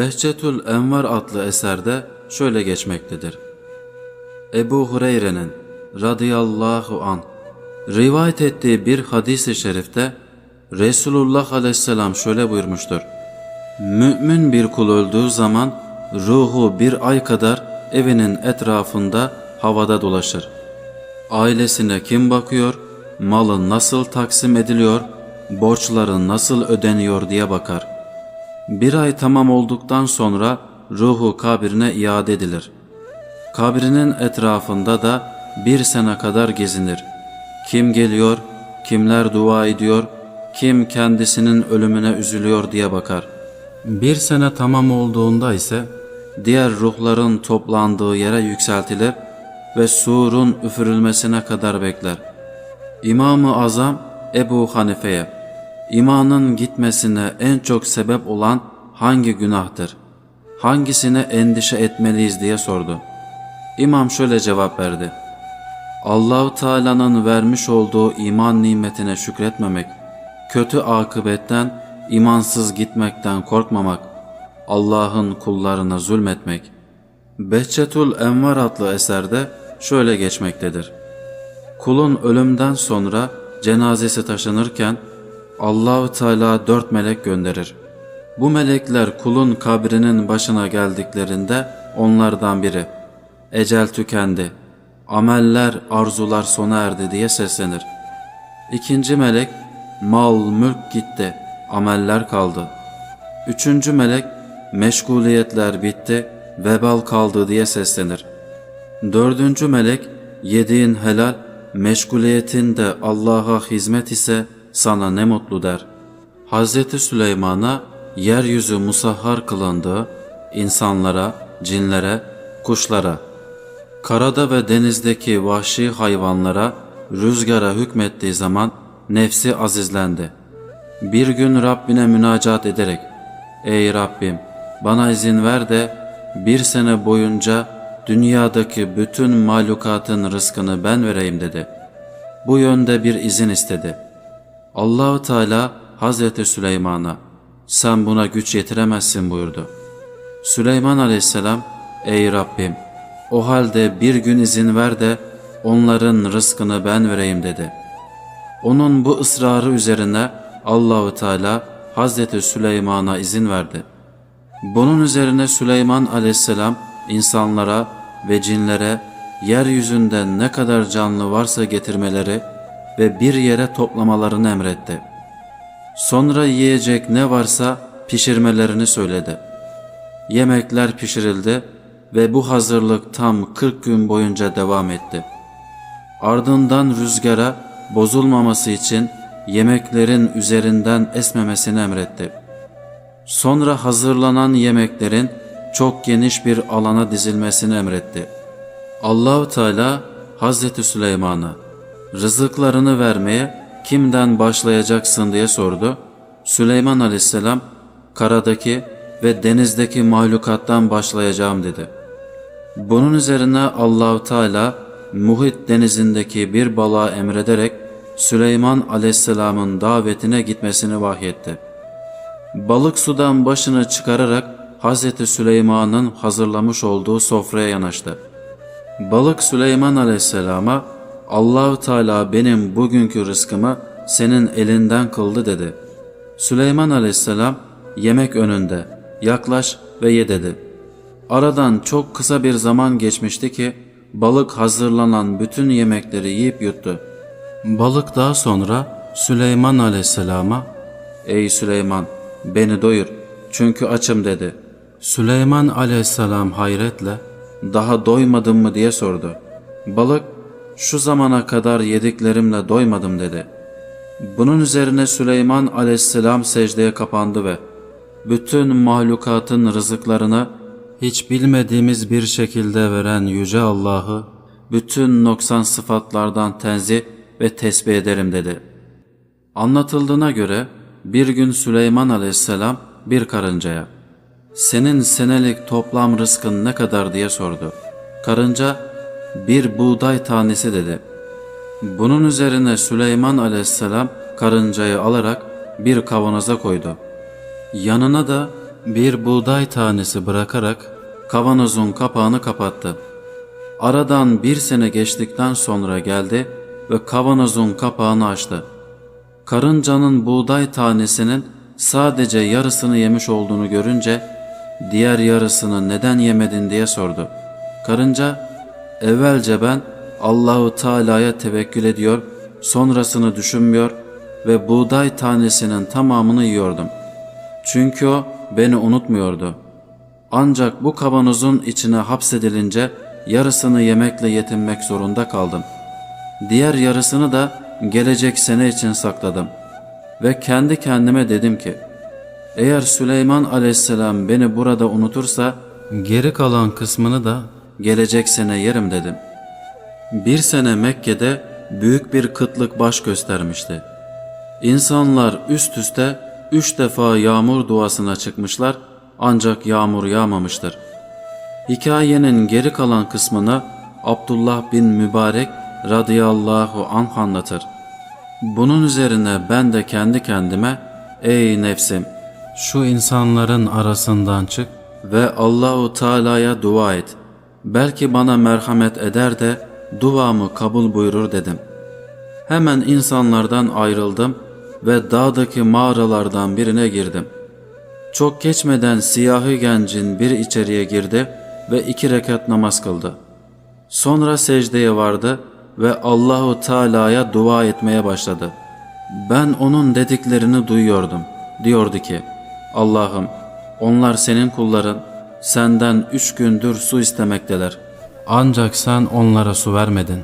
Behçetül Envar adlı eserde şöyle geçmektedir. Ebu Hureyre'nin radıyallahu an rivayet ettiği bir hadis-i şerifte Resulullah aleyhisselam şöyle buyurmuştur. Mümin bir kul öldüğü zaman ruhu bir ay kadar evinin etrafında havada dolaşır. Ailesine kim bakıyor, malı nasıl taksim ediliyor, borçları nasıl ödeniyor diye bakar. Bir ay tamam olduktan sonra ruhu kabrine iade edilir. Kabrinin etrafında da bir sene kadar gezinir. Kim geliyor, kimler dua ediyor, kim kendisinin ölümüne üzülüyor diye bakar. Bir sene tamam olduğunda ise diğer ruhların toplandığı yere yükseltilir ve surun üfürülmesine kadar bekler. İmam-ı Azam Ebu Hanife'ye imanın gitmesine en çok sebep olan hangi günahtır? Hangisine endişe etmeliyiz diye sordu. İmam şöyle cevap verdi. Allahu Teala'nın vermiş olduğu iman nimetine şükretmemek, kötü akıbetten, imansız gitmekten korkmamak, Allah'ın kullarına zulmetmek. Behçetul Envar adlı eserde şöyle geçmektedir. Kulun ölümden sonra cenazesi taşınırken Allahu Teala dört melek gönderir. Bu melekler kulun kabrinin başına geldiklerinde onlardan biri ecel tükendi, ameller, arzular sona erdi diye seslenir. İkinci melek mal, mülk gitti, ameller kaldı. Üçüncü melek meşguliyetler bitti, vebal kaldı diye seslenir. Dördüncü melek yediğin helal, meşguliyetin de Allah'a hizmet ise sana ne mutlu der. Hazreti Süleyman'a yeryüzü musahhar kılındığı insanlara, cinlere, kuşlara, karada ve denizdeki vahşi hayvanlara, rüzgara hükmettiği zaman nefsi azizlendi. Bir gün Rabbine münacat ederek, Ey Rabbim bana izin ver de bir sene boyunca dünyadaki bütün mahlukatın rızkını ben vereyim dedi. Bu yönde bir izin istedi. Allahu Teala Hazreti Süleyman'a sen buna güç yetiremezsin buyurdu. Süleyman Aleyhisselam ey Rabbim o halde bir gün izin ver de onların rızkını ben vereyim dedi. Onun bu ısrarı üzerine Allahu Teala Hazreti Süleyman'a izin verdi. Bunun üzerine Süleyman Aleyhisselam insanlara ve cinlere yeryüzünde ne kadar canlı varsa getirmeleri ve bir yere toplamalarını emretti. Sonra yiyecek ne varsa pişirmelerini söyledi. Yemekler pişirildi ve bu hazırlık tam 40 gün boyunca devam etti. Ardından rüzgara bozulmaması için yemeklerin üzerinden esmemesini emretti. Sonra hazırlanan yemeklerin çok geniş bir alana dizilmesini emretti. Allahu Teala Hazreti Süleyman'a rızıklarını vermeye kimden başlayacaksın diye sordu. Süleyman Aleyhisselam karadaki ve denizdeki mahlukattan başlayacağım dedi. Bunun üzerine Allahu Teala Muhit denizindeki bir balığa emrederek Süleyman Aleyhisselam'ın davetine gitmesini vahyetti. Balık sudan başını çıkararak Hazreti Süleyman'ın hazırlamış olduğu sofraya yanaştı. Balık Süleyman Aleyhisselam'a Allahu Teala benim bugünkü rızkımı senin elinden kıldı dedi. Süleyman Aleyhisselam yemek önünde yaklaş ve ye dedi. Aradan çok kısa bir zaman geçmişti ki balık hazırlanan bütün yemekleri yiyip yuttu. Balık daha sonra Süleyman Aleyhisselam'a Ey Süleyman beni doyur çünkü açım dedi. Süleyman Aleyhisselam hayretle daha doymadın mı diye sordu. Balık şu zamana kadar yediklerimle doymadım dedi. Bunun üzerine Süleyman aleyhisselam secdeye kapandı ve bütün mahlukatın rızıklarını hiç bilmediğimiz bir şekilde veren Yüce Allah'ı bütün noksan sıfatlardan tenzih ve tesbih ederim dedi. Anlatıldığına göre bir gün Süleyman aleyhisselam bir karıncaya senin senelik toplam rızkın ne kadar diye sordu. Karınca bir buğday tanesi dedi. Bunun üzerine Süleyman aleyhisselam karıncayı alarak bir kavanoza koydu. Yanına da bir buğday tanesi bırakarak kavanozun kapağını kapattı. Aradan bir sene geçtikten sonra geldi ve kavanozun kapağını açtı. Karıncanın buğday tanesinin sadece yarısını yemiş olduğunu görünce diğer yarısını neden yemedin diye sordu. Karınca evvelce ben Allahu Teala'ya tevekkül ediyor, sonrasını düşünmüyor ve buğday tanesinin tamamını yiyordum. Çünkü o beni unutmuyordu. Ancak bu kavanozun içine hapsedilince yarısını yemekle yetinmek zorunda kaldım. Diğer yarısını da gelecek sene için sakladım. Ve kendi kendime dedim ki, eğer Süleyman aleyhisselam beni burada unutursa, geri kalan kısmını da gelecek sene yerim dedim. Bir sene Mekke'de büyük bir kıtlık baş göstermişti. İnsanlar üst üste üç defa yağmur duasına çıkmışlar ancak yağmur yağmamıştır. Hikayenin geri kalan kısmını Abdullah bin Mübarek radıyallahu anh anlatır. Bunun üzerine ben de kendi kendime ey nefsim şu insanların arasından çık ve Allahu Teala'ya dua et. Belki bana merhamet eder de duamı kabul buyurur dedim. Hemen insanlardan ayrıldım ve dağdaki mağaralardan birine girdim. Çok geçmeden siyahi gencin biri içeriye girdi ve iki rekat namaz kıldı. Sonra secdeye vardı ve Allahu Teala'ya dua etmeye başladı. Ben onun dediklerini duyuyordum. Diyordu ki, Allah'ım onlar senin kulların, senden üç gündür su istemekteler. Ancak sen onlara su vermedin.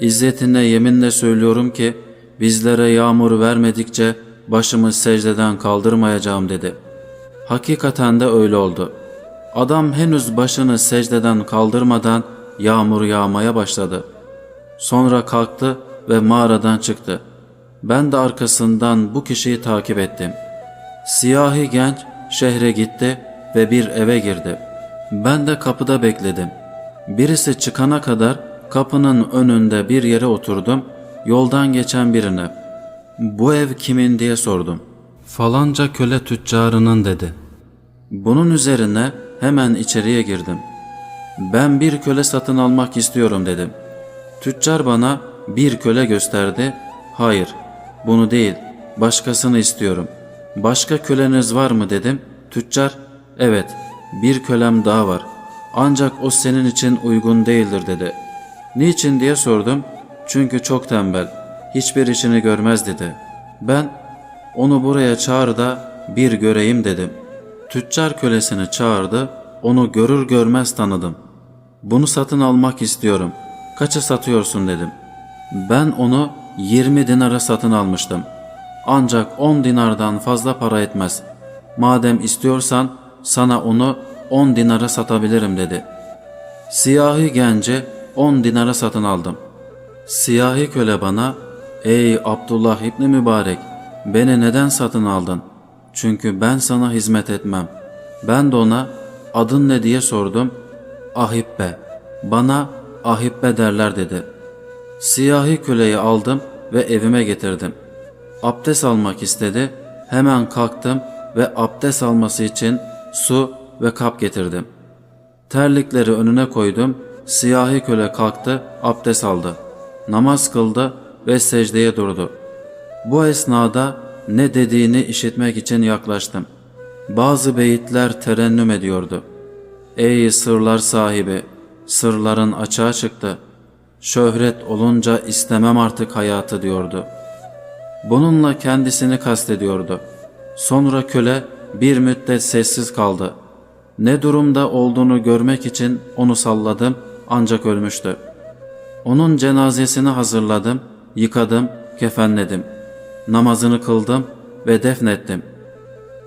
İzzetine yeminle söylüyorum ki, bizlere yağmur vermedikçe başımı secdeden kaldırmayacağım dedi. Hakikaten de öyle oldu. Adam henüz başını secdeden kaldırmadan yağmur yağmaya başladı. Sonra kalktı ve mağaradan çıktı. Ben de arkasından bu kişiyi takip ettim. Siyahi genç şehre gitti ve bir eve girdi. Ben de kapıda bekledim. Birisi çıkana kadar kapının önünde bir yere oturdum. Yoldan geçen birine bu ev kimin diye sordum. Falanca köle tüccarının dedi. Bunun üzerine hemen içeriye girdim. Ben bir köle satın almak istiyorum dedim. Tüccar bana bir köle gösterdi. Hayır, bunu değil, başkasını istiyorum. Başka köleniz var mı dedim. Tüccar, evet, bir kölem daha var. Ancak o senin için uygun değildir dedi. Niçin diye sordum. Çünkü çok tembel, hiçbir işini görmez dedi. Ben, onu buraya çağır da bir göreyim dedim. Tüccar kölesini çağırdı, onu görür görmez tanıdım. Bunu satın almak istiyorum. Kaça satıyorsun dedim. Ben onu 20 dinara satın almıştım. Ancak 10 dinardan fazla para etmez. Madem istiyorsan sana onu 10 dinara satabilirim dedi. Siyahi gence 10 dinara satın aldım. Siyahi köle bana, ''Ey Abdullah İbni Mübarek, beni neden satın aldın? Çünkü ben sana hizmet etmem.'' Ben de ona, ''Adın ne?'' diye sordum. ''Ahibbe, bana Ahibbe derler.'' dedi. Siyahi köleyi aldım ve evime getirdim. Abdest almak istedi. Hemen kalktım ve abdest alması için su ve kap getirdim. Terlikleri önüne koydum. Siyahi köle kalktı, abdest aldı. Namaz kıldı ve secdeye durdu. Bu esnada ne dediğini işitmek için yaklaştım. Bazı beyitler terennüm ediyordu. Ey sırlar sahibi, sırların açığa çıktı. Şöhret olunca istemem artık hayatı diyordu. Bununla kendisini kastediyordu. Sonra köle bir müddet sessiz kaldı. Ne durumda olduğunu görmek için onu salladım ancak ölmüştü. Onun cenazesini hazırladım, yıkadım, kefenledim. Namazını kıldım ve defnettim.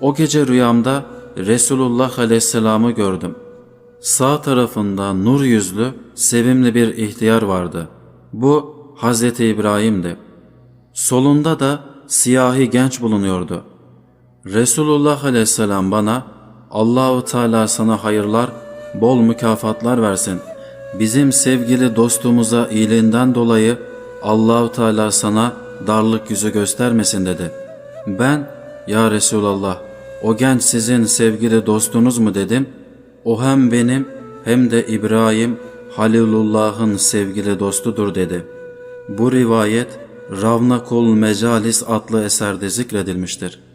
O gece rüyamda Resulullah Aleyhisselam'ı gördüm. Sağ tarafında nur yüzlü, sevimli bir ihtiyar vardı. Bu Hazreti İbrahim'di. Solunda da siyahi genç bulunuyordu. Resulullah Aleyhisselam bana Allahu Teala sana hayırlar, bol mükafatlar versin. Bizim sevgili dostumuza iyiliğinden dolayı Allahu Teala sana darlık yüzü göstermesin dedi. Ben ya Resulallah o genç sizin sevgili dostunuz mu dedim. O hem benim hem de İbrahim Halilullah'ın sevgili dostudur dedi. Bu rivayet Ravnakul Mecalis adlı eserde zikredilmiştir.